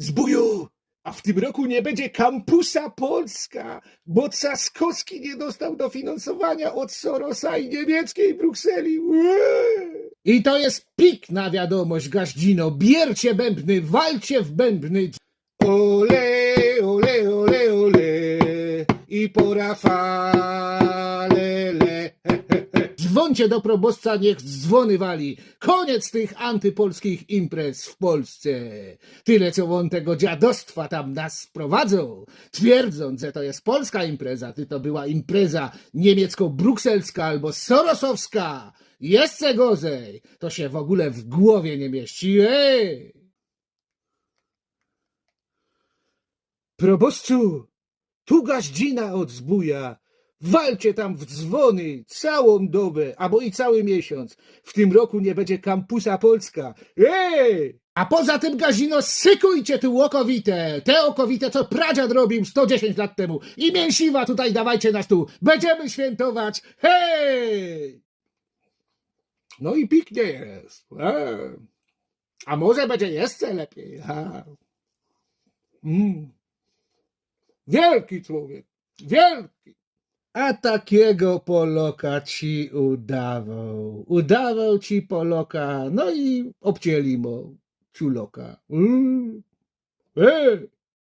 Zbuju! A w tym roku nie będzie kampusa Polska, bo Trzaskowski nie dostał dofinansowania od Sorosa i niemieckiej Brukseli. Łe! I to jest pikna wiadomość, Gaździno. Biercie bębny, walcie w bębny. Ole, ole, ole, ole. I po le. Dzwoncie do proboszcza, niech dzwony wali. Koniec tych antypolskich imprez w Polsce. Tyle, co on tego dziadostwa tam nas sprowadzą, twierdząc, że to jest polska impreza, ty to była impreza niemiecko-brukselska albo sorosowska. Jeszcze gorzej. To się w ogóle w głowie nie mieści. Ej! Proboszczu, tu gaździna od zbuja. Walcie tam w dzwony całą dobę, albo i cały miesiąc. W tym roku nie będzie kampusa Polska. Ej! A poza tym, Gazino, sykujcie tu okowite. Te okowite, co pradziad robił 110 lat temu. I mięsiwa tutaj dawajcie na stół. Będziemy świętować. Hej! No i piknie jest. A, A może będzie jeszcze lepiej. Mm. Wielki człowiek. Wielki. A takiego Poloka ci udawał. Udawał ci Poloka. No i obcięli mu ciuloka. Mm.